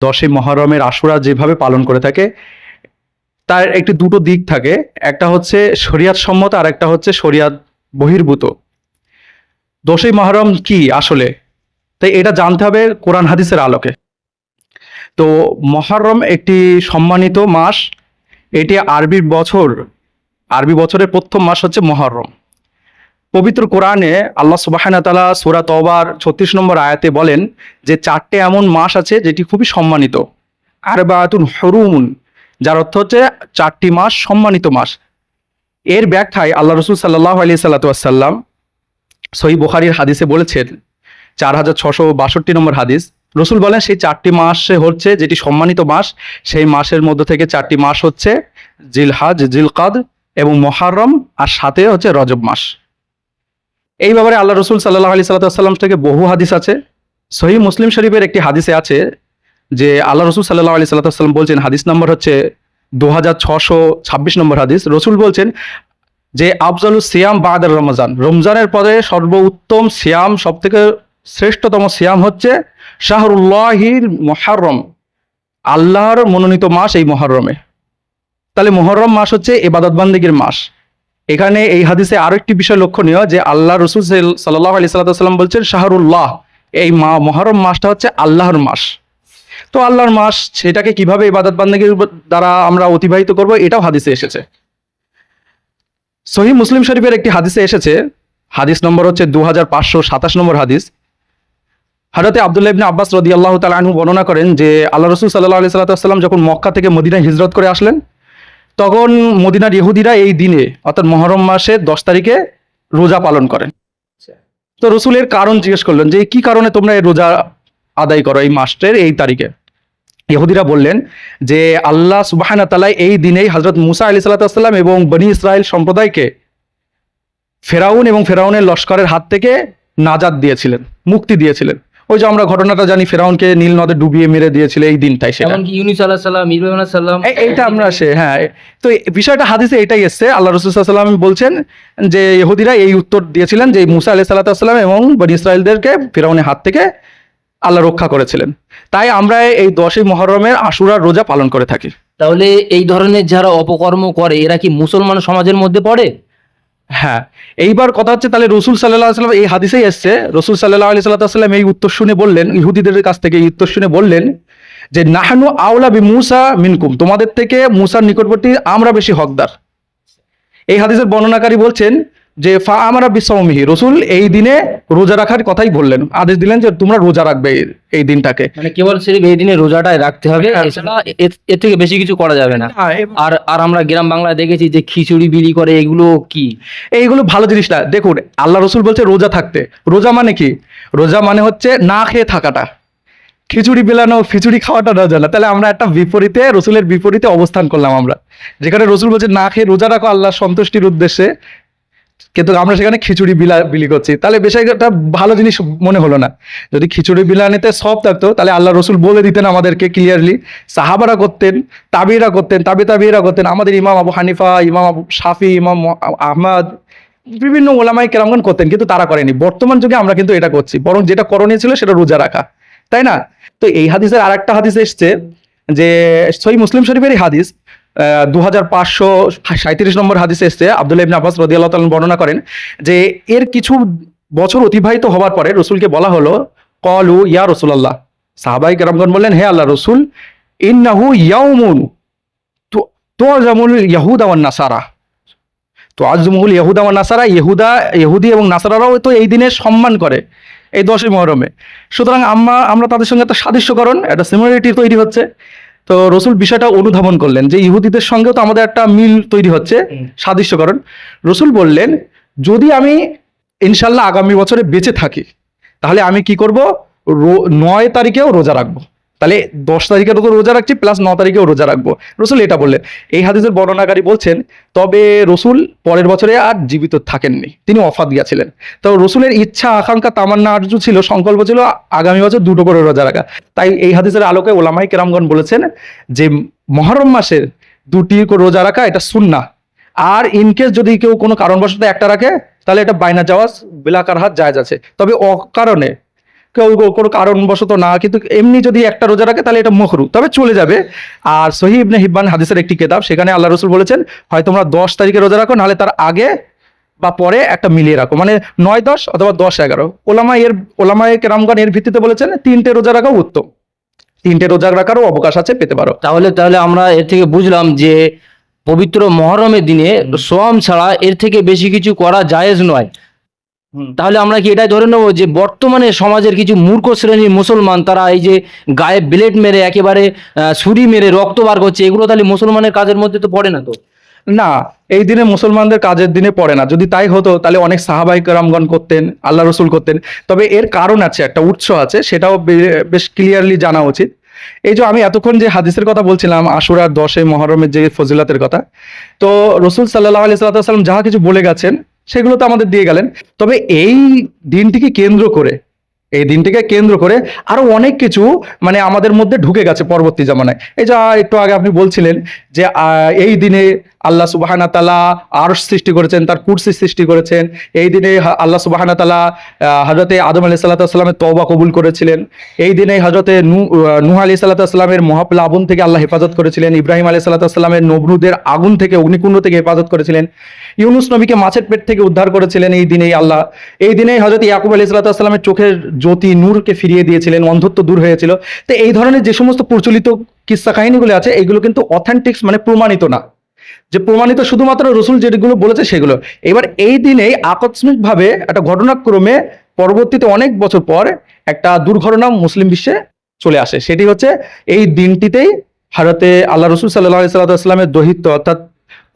দশই মহরমের আশুরা যেভাবে পালন করে থাকে, তার একটি দুটো দিক থাকে। একটা হচ্ছে শরিয়াত সম্মত আর একটা হচ্ছে শরিয়াত বহির্ভূত। দশই মহরম কি আসলে? তাই এটা জানতে হবে কোরআন হাদিসের আলোকে। তো মহরম একটি সম্মানিত মাস, এটি আরবি বছর, আরবি বছরের প্রথম মাস হচ্ছে মহরম। পবিত্র কোরআনে আল্লাহ সুবাহানা তালা সুরা তবার ছত্রিশ নম্বর আয়াতে বলেন যে চারটে এমন মাস আছে যেটি খুবই সম্মানিত। আর বায়াতুন হরুমুন, যার অর্থ হচ্ছে চারটি মাস সম্মানিত মাস। এর ব্যাখ্যায় আল্লাহ রসুল সাল্লাহ আলি সাল্লাতাম সহি বুখারির হাদিসে বলেছেন, চার হাজার ছশো বাষট্টি নম্বর হাদিস, রসুল বলেন সেই চারটি মাসে হচ্ছে যেটি সম্মানিত মাস, সেই মাসের মধ্যে থেকে চারটি মাস হচ্ছে জিলহাজ, জিলকাদ এবং মহারম, আর সাথে হচ্ছে রজব মাস। এই ব্যাপারে আল্লাহ রসুল সাল্লাহ আলি সাল্লাম থেকে বহু হাদিস আছে। সহি মুসলিম শরীফের একটি হাদিসে আছে যে আল্লাহ রসুল সাল্লাহ আলি সাল্লাম বলছেন, হাদিস নম্বর হচ্ছে দু হাজার ছশো ছাব্বিশ নম্বর হাদিস। রসুল বলছেন যে আফজালু সিয়াম বাদার রমজান। রমজানের পরে সর্বোত্তম সিয়াম সব থেকে শ্রেষ্ঠতম সিয়াম হচ্ছে শাহরুল্লাহির মহারম আল্লাহর মনোনীত মাস এই মহরমে তাহলে মহরম মাস হচ্ছে এবাদত বান্দিগির মাস। এখানে এই হাদিসে আরও একটি বিষয় লক্ষণীয় যে আল্লাহ রসুল সাল্লাহ আলি সাল্লাম বলছেন, শাহরুল্লাহ, এই মা মহরম মাসটা হচ্ছে আল্লাহর মাস। তো আল্লাহর মাস, সেটাকে কীভাবে ইবাদত বান্দিগির দ্বারা আমরা অতিবাহিত করব, এটাও হাদিসে এসেছে। সহি মুসলিম শরীফের একটি হাদিসে এসেছে, হাদিস নম্বর হচ্ছে দু হাজার পাঁচশো সাতাশ নম্বর হাদিস। হরতে আবদুল্লাহ ইবনে আব্বাস রদি আল্লাহ তালু বর্ণনা করেন যে, আল্লাহ রসুল সাল্লাহ আলি সাল্লাম যখন মক্কা থেকে মদিনায় হিজরত করে আসলেন তখন মদিনার ইহুদিরা এই দিনে অর্থাৎ মহরম মাসের দশ তারিখে রোজা পালন করেন। তো রসুলের কারণ জিজ্ঞেস করলেন যে কি কারণে তোমরা এই রোজা আদায় করো এই মাসের এই তারিখে? ইহুদিরা বললেন যে আল্লাহ সুবাহানা তালাই এই দিনেই হজরত মুসা আলি সাল্লাতাম এবং বনি ইসরায়েল সম্প্রদায়কে ফেরাউন এবং ফেরাউনের লস্করের হাত থেকে নাজাদ দিয়েছিলেন মুক্তি দিয়েছিলেন। ওই যে আমরা ঘটনাটা জানি ফেরাউনকে নীল নদে ডুবিয়ে মেরে দিয়েছিল এই দিনটাই সেটা। এমনকি ইউনিস আল্লাহ সাল্লাম ইব্রাহিম আলাহ সাল্লাম এইটা আমরা সে হ্যাঁ তো বিষয়টা হাদিসে এটাই এসছে আল্লাহ রসুল্লাহাম বলছেন যে ইহুদিরা এই উত্তর দিয়েছিলেন যে মুসা আলাহ সাল্লাহাম এবং বনি ইসরায়েলদেরকে ফেরাউনের হাত থেকে আল্লাহ রক্ষা করেছিলেন। তাই আমরা এই দশই মহরমের আশুরার রোজা পালন করে থাকি। তাহলে এই ধরনের যারা অপকর্ম করে এরা কি মুসলমান সমাজের মধ্যে পড়ে? হ্যাঁ এইবার কথা হচ্ছে তাহলে রসুল সাল্লাহ সাল্লাম এই হাদিসেই এসছে। রসুল সাল্লাহ আলি সাল্লাম এই উত্তর শুনে বললেন, ইহুদিদের কাছ থেকে এই উত্তর শুনে বললেন যে, নাহানু আওলা বি মুসা মিনকুম। তোমাদের থেকে মুসার নিকটবর্তী আমরা বেশি হকদার। এই হাদিসের বর্ণনাকারী বলছেন যে ফা আমরা বিশ্বমিহি রসুল এই দিনে রোজা রাখার কথাই বললেন। আদেশ দিলেন যে তোমরা রোজা রাখবে এই- দিনটাকে। মানে কেবল সিরিফ এই দিনে রোজাটাই রাখতে হবে হ্যাঁ। এছাড়া এর- থেকে বেশি কিছু করা যাবে না। হ্যাঁ, আর আর আমরা গ্রাম বাংলায় দেখেছি যে খিচুড়ি বিলি করে এগুলো কি? এইগুলো ভালো জিনিস না। দেখুন আল্লাহ রসুল বলছে রোজা থাকতে। রোজা মানে কি? রোজা মানে হচ্ছে না খেয়ে থাকাটা। খিচুড়ি বিলানো খিচুড়ি খাওয়াটা রোজা না। তাহলে আমরা একটা বিপরীতে রসুলের বিপরীতে অবস্থান করলাম আমরা। যেখানে রসুল বলছে না খেয়ে রোজা রাখো আল্লাহ সন্তুষ্টির উদ্দেশ্যে। কিন্তু আমরা সেখানে খিচুড়ি বিলা বিলি করছি। তাহলে বেশ একটা ভালো জিনিস মনে হলো না। যদি খিচুড়ি বিলানিতে সব থাকতো, তাহলে আল্লাহ রসুল বলে দিতেন আমাদেরকে ক্লিয়ারলি সাহাবারা করতেন, তাবিরা করতেন, তাবি তাবিরা করতেন। আমাদের ইমাম আবু হানিফা, ইমাম আবু শাফি, ইমাম আহমদ, বিভিন্ন ওলামাই কেরামগণ করতেন, কিন্তু তারা করেনি। বর্তমান যুগে আমরা কিন্তু এটা করছি। বরং যেটা করণীয় ছিল সেটা রোজা রাখা। তাই না? তো এই হাদিসের আর একটা হাদিস এসছে যে সই মুসলিম শরীফেরই হাদিস। দু হাজার পাঁচশো সাঁত্রিশ নম্বর হাদিসে এসছে, আবদুল্লাহ ইবনে আব্বাস রদি আল্লাহ বর্ণনা করেন যে এর কিছু বছর অতিবাহিত হওয়ার পরে রসুলকে বলা হলো, কলু ইয়া রসুলাল্লাহ। সাহাবাই কেরামগণ বললেন, হে আল্লাহ রসুল, ইন্নাহু ইয়াউমুন তো যেমন ইয়াহুদ নাসারা। তো আজমুল ইহুদা আমার নাসারা, ইহুদা, ইহুদি এবং নাসারারাও তো এই দিনে সম্মান করে, এই দশই মহরমে। সুতরাং আমরা আমরা তাদের সঙ্গে একটা সাদৃশ্যকরণ, একটা সিমিলারিটি তৈরি হচ্ছে। তো রসুল বিষয়টা অনুধাবন করলেন যে ইহুদিদের সঙ্গেও তো আমাদের একটা মিল তৈরি হচ্ছে সাদৃশ্যকরণ। রসুল বললেন যদি আমি ইনশাল্লাহ আগামী বছরে বেঁচে থাকি তাহলে আমি কি করব? নয় তারিখেও রোজা রাখব। তাহলে দশ তারিখেরও তো রোজা রাখছি প্লাস ন তারিখেও রোজা রাখব। রসুল এটা বললেন। এই হাদিসের বর্ণনাকারী বলছেন, তবে রসুল পরের বছরে আর জীবিত থাকেননি, তিনি অফাত গিয়েছিলেন। তো রসুলের ইচ্ছা, আকাঙ্ক্ষা, তামান্না আর্য ছিল, সংকল্প ছিল, আগামী বছর দুটো করে রোজা রাখা। তাই এই হাদিসের আলোকে ওলামাই কেরামগণ বলেছেন যে, মহরম মাসের দুটি রোজা রাখা, এটা সুন্না আর ইনকেস যদি কেউ কোনো কারণবশত একটা রাখে, তাহলে এটা বাইনা যাওয়াজ বিলাকার হাত জায়জ আছে। তবে অকারণে কেউ কোনো কারণবশত না, কিন্তু এমনি যদি একটা রোজা রাখে, তাহলে এটা মখরু। তবে চলে যাবে। আর সহি ইবনে হিব্বান হাদিসের একটি কেতাব, সেখানে আল্লাহ রসুল বলেছেন, হয় তোমরা দশ তারিখে রোজা রাখো, নাহলে তার আগে বা পরে একটা মিলিয়ে রাখো। মানে নয় দশ অথবা দশ এগারো। ওলামা এর ওলামায় কেরামগান এর ভিত্তিতে বলেছেন, তিনটে রোজা রাখাও উত্তম। তিনটে রোজা রাখারও অবকাশ আছে, পেতে পারো। তাহলে তাহলে আমরা এর থেকে বুঝলাম যে পবিত্র মহরমের দিনে সোয়াম ছাড়া এর থেকে বেশি কিছু করা জায়েজ নয়। তাহলে আমরা কি এটাই ধরে নেব যে বর্তমানে সমাজের কিছু মূর্খ শ্রেণির মুসলমান তারা এই যে গায়ে ব্লেড মেরে একেবারে ছুরি মেরে রক্ত বার করছে এগুলো তাহলে মুসলমানের কাজের মধ্যে তো পড়ে না তো? না এই দিনে মুসলমানদের কাজের দিনে পড়ে না। যদি তাই হতো তাহলে অনেক সাহাবাই রামগণ করতেন আল্লাহ রসুল করতেন। তবে এর কারণ আছে একটা উৎস আছে সেটাও বেশ ক্লিয়ারলি জানা উচিত। এই যে আমি এতক্ষণ যে হাদিসের কথা বলছিলাম আশুরার দশে মহরমের যে ফজিলাতের কথা তো রসুল সাল্লাহ আলি সাল্লাম যাহা কিছু বলে গেছেন সেগুলো তো আমাদের দিয়ে গেলেন। তবে এই দিনটিকে কেন্দ্র করে এই দিনটিকে কেন্দ্র করে আরও অনেক কিছু মানে আমাদের মধ্যে ঢুকে গেছে পরবর্তী জামানায়। এই যা একটু আগে আপনি বলছিলেন যে এই দিনে আল্লাহ সুবাহানা তালা আরশ সৃষ্টি করেছেন, তার কুর্সি সৃষ্টি করেছেন। এই দিনে আল্লাহ সুবাহানা তালা হজরতে আদম আলি সাল্লাতামের তওবা কবুল করেছিলেন। এই দিনে হজরতে নূহ আলি সাল্লাতামের মহাপ্লাবন থেকে আল্লাহ হেফাজত করেছিলেন। ইব্রাহিম আলি সাল্লাতামের নবরুদের আগুন থেকে, অগ্নিকুণ্ড থেকে হেফাজত করেছিলেন। ইউনুস নবীকে মাছের পেট থেকে উদ্ধার করেছিলেন। এই দিনেই আল্লাহ, এই দিনেই হজরত ইয়াকুব আলি সাল্লাতামের চোখের জ্যোতি নূরকে ফিরিয়ে দিয়েছিলেন, অন্ধত্ব দূর হয়েছিল। তো এই ধরনের যে সমস্ত প্রচলিত কিস্সা কাহিনীগুলো আছে, এগুলো কিন্তু অথেন্টিক্স মানে প্রমাণিত না। যে প্রমাণিত শুধুমাত্র রসুল যেগুলো বলেছে সেগুলো। এবার এই দিনেই আকস্মিকভাবে একটা ঘটনাক্রমে পরবর্তীতে অনেক বছর পর একটা দুর্ঘটনা মুসলিম বিশ্বে চলে আসে। সেটি হচ্ছে এই দিনটিতেই ভারতে আল্লাহ রসুল সাল্লাহ সাল্লামের দহিত্য অর্থাৎ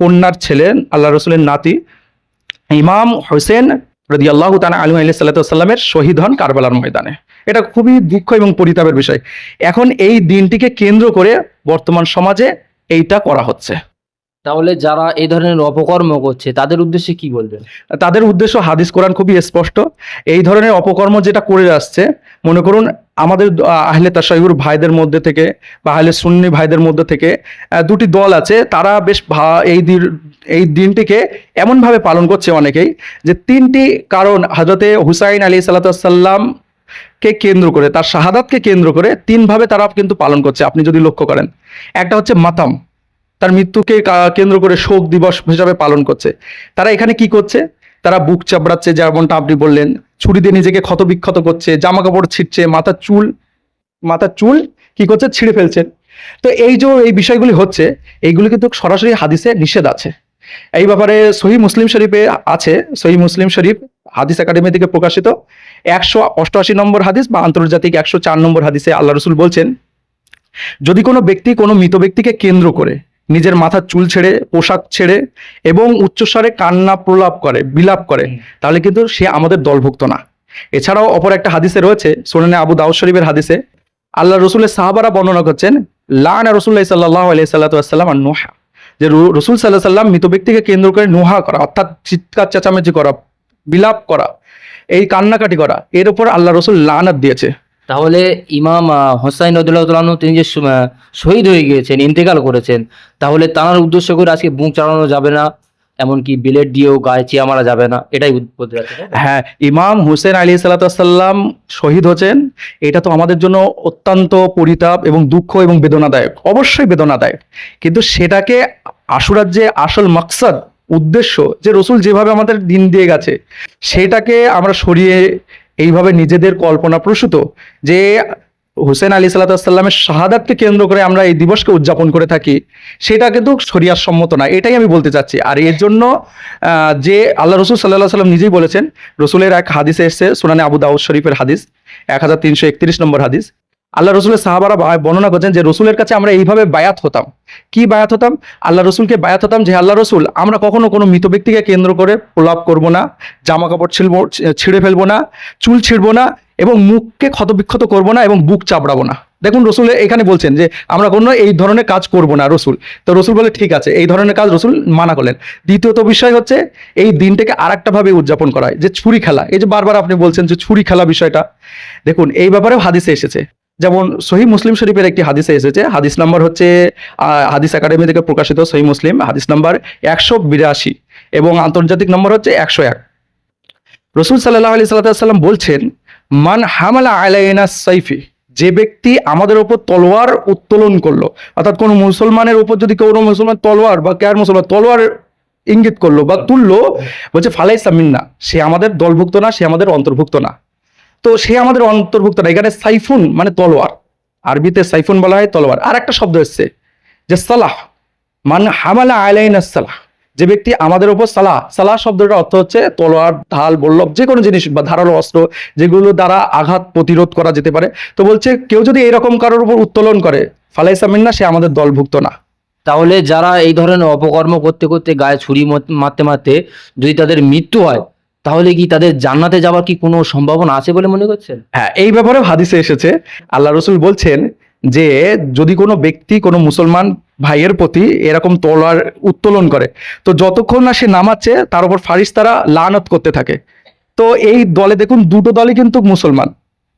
কন্যার ছেলে, আল্লাহ রসুলের নাতি, ইমাম হোসেন রদি আল্লাহ তানা আলু আলি সাল্লাতামের শহীদ হন কারবালার ময়দানে। এটা খুবই দুঃখ এবং পরিতাপের বিষয়। এখন এই দিনটিকে কেন্দ্র করে বর্তমান সমাজে এইটা করা হচ্ছে। তাহলে যারা এই ধরনের অপকর্ম করছে তাদের উদ্দেশ্যে কি বলবেন? তাদের উদ্দেশ্য হাদিস কোরআন খুবই স্পষ্ট। এই ধরনের অপকর্ম যেটা করে আসছে মনে করুন আমাদের আহ, আহলে তাসাইহুর ভাইদের মধ্যে থেকে বা আহলে সুন্নি ভাইদের মধ্যে থেকে দুটি দল আছে। তারা বেশ এই এই দিনটিকে এমনভাবে পালন করছে অনেকেই যে তিনটি কারণ হজরতে হুসাইন আলী সাল্লাম কে কেন্দ্র করে তার শাহাদাতকে কেন্দ্র করে তিনভাবে তারা কিন্তু পালন করছে আপনি যদি লক্ষ্য করেন। একটা হচ্ছে মাতাম। তার মৃত্যুকে কেন্দ্র করে শোক দিবস হিসাবে পালন করছে। তারা এখানে কি করছে? তারা বুক চাপড়াচ্ছে, যেমনটা আপনি বললেন। ছুরি দিয়ে নিজেকে ক্ষতবিক্ষত করছে জামা কাপড় ছিটছে মাথার চুল মাথার চুল কি করছে? ছিঁড়ে ফেলছেন তো এই যে এই বিষয়গুলি হচ্ছে, এইগুলি কিন্তু সরাসরি হাদিসে নিষেধ আছে। এই ব্যাপারে সহি মুসলিম শরীফে আছে, সহি মুসলিম শরীফ হাদিস একাডেমি থেকে প্রকাশিত। একশো অষ্টআশি নম্বর হাদিস বা আন্তর্জাতিক একশো চার নম্বর হাদিসে আল্লাহ রসুল বলছেন, যদি কোনো ব্যক্তি কোনো মৃত ব্যক্তিকে কেন্দ্র করে নিজের মাথার চুল ছেড়ে পোশাক ছেড়ে এবং উচ্চস্বরে কান্না প্রলাপ করে বিলাপ করে তাহলে কিন্তু সে আমাদের দলভুক্ত না। এছাড়াও অপর একটা হাদিসে রয়েছে সোনানে আবু দাউদ শরীফের হাদিসে আল্লাহ রসুলের সাহাবারা বর্ণনা করছেন লান রসুল্লাহ সাল্লাহ আলিয়া সাল্লাতাম আর নোহা। যে রসুল সাল্লাহ সাল্লাম মৃত ব্যক্তিকে কেন্দ্র করে নোহা করা অর্থাৎ চিৎকার চেঁচামেচি করা বিলাপ করা এই কান্নাকাটি করা এর উপর আল্লাহ রসুল লানাত দিয়েছে। তাহলে ইমাম হোসাইন রদুল্লাহ তিনি যে শহীদ হয়ে গিয়েছেন, ইন্তেকাল করেছেন, তাহলে তার উদ্দেশ্য করে আজকে বুক চালানো যাবে না, এমনকি বিলেট দিয়েও গায়ে চিয়া মারা যাবে না, এটাই? হ্যাঁ ইমাম হুসেন আলী সাল্লাম শহীদ হচ্ছেন, এটা তো আমাদের জন্য অত্যন্ত পরিতাপ এবং দুঃখ এবং বেদনাদায়ক, অবশ্যই বেদনাদায়ক, কিন্তু সেটাকে আশুরার যে আসল মাকসাদ, উদ্দেশ্য, যে রসুল যেভাবে আমাদের দিন দিয়ে গেছে, সেটাকে আমরা সরিয়ে এইভাবে নিজেদের কল্পনা প্রসূত যে হুসেন আলী সাল্লাতামের শাহাদাতকে কেন্দ্র করে আমরা এই দিবসকে উদযাপন করে থাকি, সেটা কিন্তু শরিয়ার সম্মত না। এটাই আমি বলতে চাচ্ছি। আর এর জন্য যে আল্লাহ রসুল সাল্লাহ সাল্লাম নিজেই বলেছেন, রসুলের এক হাদিসে এসছে, সুনানে আবু দাউদ শরীফের হাদিস, এক হাজার তিনশো একত্রিশ নম্বর হাদিস। আল্লাহ রসুলের সাহাবারা বর্ণনা করছেন যে রসুলের কাছে আমরা এইভাবে বায়াত হতাম। কি বায়াত হতাম? আল্লাহ রসুলকে বায়াত হতাম যে আল্লাহ রসুল, আমরা কখনো কোনো মৃত ব্যক্তিকে কেন্দ্র করে প্রলাপ করব না জামা কাপড় ছিলবো, ছিঁড়ে ফেলব না, চুল ছিঁড়বো না এবং মুখকে ক্ষতবিক্ষত করব না এবং বুক চাপড়াবো না। দেখুন, রসুল এখানে বলছেন যে আমরা কোনো এই ধরনের কাজ করব না রসুল। তো রসুল বলে, ঠিক আছে, এই ধরনের কাজ রসুল মানা করলেন। দ্বিতীয়ত বিষয় হচ্ছে, এই দিনটাকে আর ভাবে উদযাপন করা হয়, যে ছুরি খেলা। এই যে বারবার আপনি বলছেন যে ছুরি খেলা বিষয়টা। দেখুন, এই ব্যাপারেও হাদিসে এসেছে। যেমন সহি মুসলিম শরীফের একটি হাদিসে এসেছে, হাদিস নাম্বার হচ্ছে হাদিস একাডেমি থেকে প্রকাশিত সহি মুসলিম, হাদিস নাম্বার একশো বিরাশি এবং আন্তর্জাতিক নম্বর হচ্ছে একশো এক। রসুল সাল্লাহ আলি সাল্লাম বলছেন, মান হামালা আলাইনা সাইফি, যে ব্যক্তি আমাদের ওপর তলোয়ার উত্তোলন করল, অর্থাৎ কোনো মুসলমানের উপর যদি কোনো মুসলমান তলোয়ার বা কেয়ার মুসলমান তলোয়ার ইঙ্গিত করল বা তুললো, বলছে ফালাই সামিন্না সে আমাদের দলভুক্ত না, সে আমাদের অন্তর্ভুক্ত না। তো সে আমাদের অন্তর্ভুক্ত না। এখানে সাইফুন মানে তলোয়ার। আরবিতে সাইফুন বলা হয় তলোয়ার। আর একটা শব্দ এসছে যে সালাহ, মান হামালা আলাইনা সালাহ। যে ব্যক্তি আমাদের ওপর সালাহ সালাহ শব্দটার অর্থ হচ্ছে তলোয়ার, ঢাল, বল্লভ, যে কোনো জিনিস বা ধারালো অস্ত্র, যেগুলো দ্বারা আঘাত প্রতিরোধ করা যেতে পারে। তো বলছে, কেউ যদি এরকম কারোর উপর উত্তোলন করে ফালাই সামিন্না সে আমাদের দলভুক্ত না। তাহলে যারা এই ধরনের অপকর্ম করতে করতে গায়ে ছুরি মারতে মারতে যদি তাদের মৃত্যু হয় তাহলে কি তাদের জান্নাতে যাওয়ার কি কোনো সম্ভাবনা আছে বলে মনে করছেন? হ্যাঁ এই ব্যাপারে হাদিসে এসেছে, আল্লাহ রসুল বলছেন যে যদি কোনো ব্যক্তি, কোনো মুসলমান ভাইয়ের প্রতি এরকম তলোয়ার উত্তোলন করে, তো যতক্ষণ না সে নামাচ্ছে তার উপর ফারিস্তারা লানত করতে থাকে। তো এই দলে দেখুন, দুটো দলই কিন্তু মুসলমান।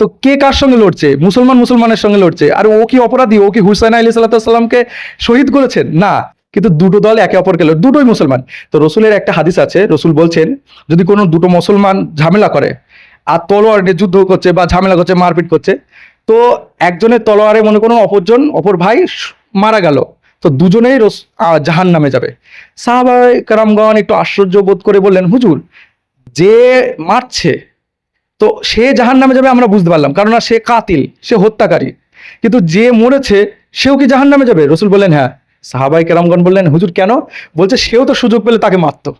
তো কে কার সঙ্গে লড়ছে? মুসলমান মুসলমানের সঙ্গে লড়ছে। আর ও কি অপরাধী? ও কি হুসাইন আলী সাল্লাহামকে শহীদ করেছেন? না। কিন্তু দুটো দল একে অপরকে দুটোই মুসলমান। তো রসুলের একটা হাদিস আছে, রসুল বলছেন, যদি কোনো দুটো মুসলমান ঝামেলা করে আর তলোয়ার নিয়ে যুদ্ধ করছে বা ঝামেলা করছে, মারপিট করছে, তো একজনের তলোয়ারে মনে করুন অপরজন, অপর ভাই মারা গেল, তো দুজনেই রস জাহান নামে যাবে। সাহাবাই কারামগণ একটু আশ্চর্য বোধ করে বললেন, হুজুর, যে মারছে, তো সে জাহান নামে যাবে আমরা বুঝতে পারলাম কারণ সে কাতিল, সে হত্যাকারী। কিন্তু যে মরেছে, সেও কি জাহান নামে যাবে? রসুল বললেন হ্যাঁ। সাহাবাই কেরামগণ বললেন, হুজুর, কেন? বলছে, সেও তো সুযোগ পেলে তাকে মারতো।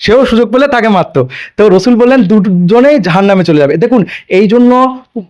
সেও সুযোগ পেলে তাকে মারতো। তো রসুল বললেন, দুজনেই জাহান নামে চলে যাবে। দেখুন, এই জন্য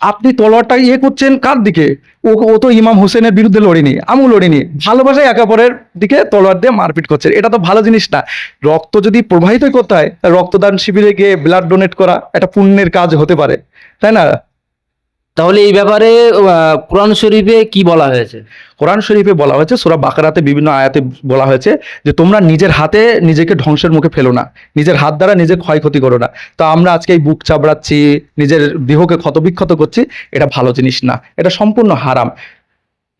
আপনি তলোয়ারটা ইয়ে করছেন কার দিকে? ও ও তো ইমাম হোসেনের বিরুদ্ধে লড়িনি, আমিও লড়িনি। ভালোবাসায় একে অপরের দিকে তলোয়ার দিয়ে মারপিট করছে এটা তো ভালো জিনিস না। রক্ত যদি প্রবাহিতই করতে হয় রক্তদান শিবিরে গিয়ে ব্লাড ডোনেট করা একটা পুণ্যের কাজ হতে পারে। তাই না? তাহলে এই ব্যাপারে কোরআন শরীফে কি বলা হয়েছে? কোরআন শরীফে বলা হয়েছে, সোরা বাকারাতে বিভিন্ন আয়াতে বলা হয়েছে যে তোমরা নিজের হাতে নিজেকে ধ্বংসের মুখে ফেলো না, নিজের হাত দ্বারা নিজে ক্ষয়ক্ষতি করো না। তা আমরা আজকে এই বুক চাবড়াচ্ছি, নিজের দেহকে ক্ষতবিক্ষত করছি, এটা ভালো জিনিস না, এটা সম্পূর্ণ হারাম।